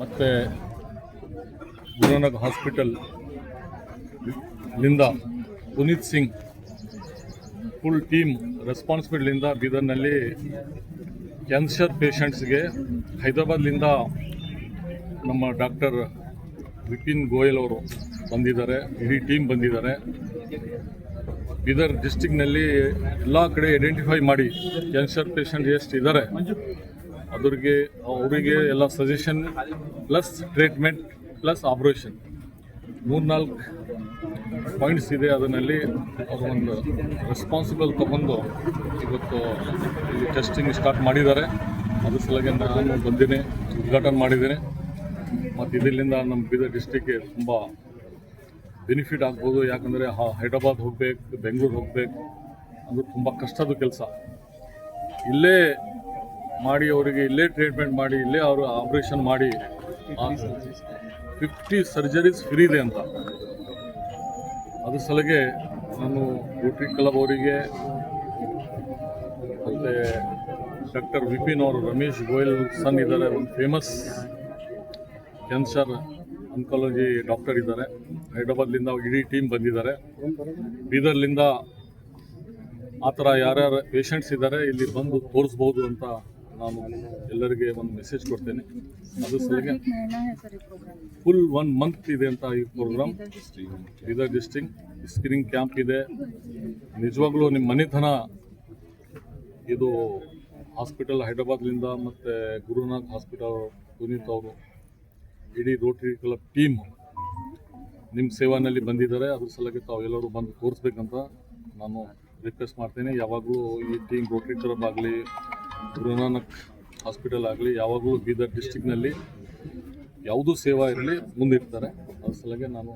ಮತ್ತು ಗುರುನಾನಕ್ ಹಾಸ್ಪಿಟಲ್ ಲಿಂದ Puneeth Singh full team ರೆಸ್ಪಾನ್ಸಿಬಿಲಿಂದ ಬೀದರ್ನಲ್ಲಿ ಕ್ಯಾನ್ಸರ್ ಪೇಷಂಟ್ಸ್ಗೆ ಹೈದರಾಬಾದ್ಲಿಂದ ನಮ್ಮ ಡಾಕ್ಟರ್ ವಿಪಿನ್ ಗೋಯಲ್ ಅವರು ಬಂದಿದ್ದಾರೆ, ಇಡೀ ಟೀಮ್ ಬಂದಿದ್ದಾರೆ. ಬೀದರ್ ಡಿಸ್ಟಿಕ್ನಲ್ಲಿ ಎಲ್ಲ ಕಡೆ ಐಡೆಂಟಿಫೈ ಮಾಡಿ, ಕ್ಯಾನ್ಸರ್ ಪೇಷಂಟ್ ಎಷ್ಟು ಇದ್ದಾರೆ ಅದ್ರಿಗೆ ಅವರಿಗೆ ಎಲ್ಲ suggestion plus treatment plus operation ಮೂರ್ನಾಲ್ಕು ಪಾಯಿಂಟ್ಸ್ ಇದೆ ಅದರಲ್ಲಿ ಅವರು ಒಂದು ರೆಸ್ಪಾನ್ಸಿಬಲ್ ತಗೊಂಡು ಇವತ್ತು ಇಲ್ಲಿ ಟೆಸ್ಟಿಂಗ್ ಸ್ಟಾರ್ಟ್ ಮಾಡಿದ್ದಾರೆ. ಅದ್ರ ಸಲುವಾಗಿ ನಾನು ಬಂದಿನಿ, ಉದ್ಘಾಟನೆ ಮಾಡಿದ್ದೀನಿ. ಮತ್ತು ಇದರಿಂದ ನಮ್ಮ ಬೀದರ್ ಡಿಸ್ಟಿಕ್ಗೆ ತುಂಬ ಬೆನಿಫಿಟ್ ಆಗ್ಬೋದು. ಯಾಕಂದರೆ ಹೈದ್ರಾಬಾದ್ ಹೋಗ್ಬೇಕು, ಬೆಂಗಳೂರು ಹೋಗ್ಬೇಕು ಅದು ತುಂಬ ಕಷ್ಟದ ಕೆಲಸ. ಇಲ್ಲೇ ಮಾಡಿ ಅವರಿಗೆ ಇಲ್ಲೇ ಟ್ರೀಟ್ಮೆಂಟ್ ಮಾಡಿ, ಇಲ್ಲೇ ಅವರು ಆಪ್ರೇಷನ್ ಮಾಡಿ. ಫಿಫ್ಟಿ ಸರ್ಜರೀಸ್ ಫ್ರೀ ಇದೆ ಅಂತ. ಅದ್ರ ಸಲಗೆ ನಾನು ರೋಟ್ರಿ ಕ್ಲಬ್ ಅವರಿಗೆ ಮತ್ತು ಡಾಕ್ಟರ್ ವಿಪಿನ್ ಅವರು, ರಮೇಶ್ ಗೋಯಲ್ ಸನ್ ಇದ್ದಾರೆ, ಒಂದು ಫೇಮಸ್ ಕ್ಯಾನ್ಸರ್ ಅಂಕಾಲಜಿ ಡಾಕ್ಟರ್ ಇದ್ದಾರೆ. ಹೈದ್ರಾಬಾದ್ಲಿಂದ ಇಡೀ ಟೀಮ್ ಬಂದಿದ್ದಾರೆ. ಬೀದರ್ಲಿಂದ ಆ ಥರ ಯಾರ್ಯಾರು ಪೇಷಂಟ್ಸ್ ಇದ್ದಾರೆ, ಇಲ್ಲಿ ಬಂದು ತೋರಿಸ್ಬೋದು ಅಂತ ನಾನು ಎಲ್ಲರಿಗೆ ಒಂದು ಮೆಸೇಜ್ ಕೊಡ್ತೇನೆ. ಅದ್ರ ಸಲುವಾಗಿ ಫುಲ್ ಒನ್ ಮಂತ್ ಇದೆ ಅಂತ ಈ programme Bidar district screening camp ಇದೆ. ನಿಜವಾಗ್ಲೂ ನಿಮ್ಮ ಮನೆತನ ಇದು ಹಾಸ್ಪಿಟಲ್ ಹೈದರಾಬಾದ್ಲಿಂದ ಮತ್ತು ಗುರುನಾಥ್ ಹಾಸ್ಪಿಟಲ್ ಪುನೀತ್ ಅವರು ಇಡೀ ರೋಟರಿ ಕ್ಲಬ್ ಟೀಮ್ ನಿಮ್ಮ ಸೇವಾನಲ್ಲಿ ಬಂದಿದ್ದಾರೆ. ಅದ್ರ ಸಲುವಾಗಿ ತಾವು ಎಲ್ಲರೂ ಬಂದು ತೋರಿಸ್ಬೇಕಂತ ನಾನು ರಿಕ್ವೆಸ್ಟ್ ಮಾಡ್ತೇನೆ. ಯಾವಾಗಲೂ ಈ ಟೀಮ್ ರೋಟರಿ ಕ್ಲಬ್ ಆಗಲಿ ಗುರುನಾನಕ್ ಹಾಸ್ಪಿಟಲ್ ಆಗಲಿ ಯಾವಾಗಲೂ ಬೀದರ್ ಡಿಸ್ಟಿಕ್ನಲ್ಲಿ ಯಾವುದೂ ಸೇವಾ ಇರಲಿ ಮುಂದಿರ್ತಾರೆ. ಅದ್ರ ಸಲುವಾಗಿ ನಾನು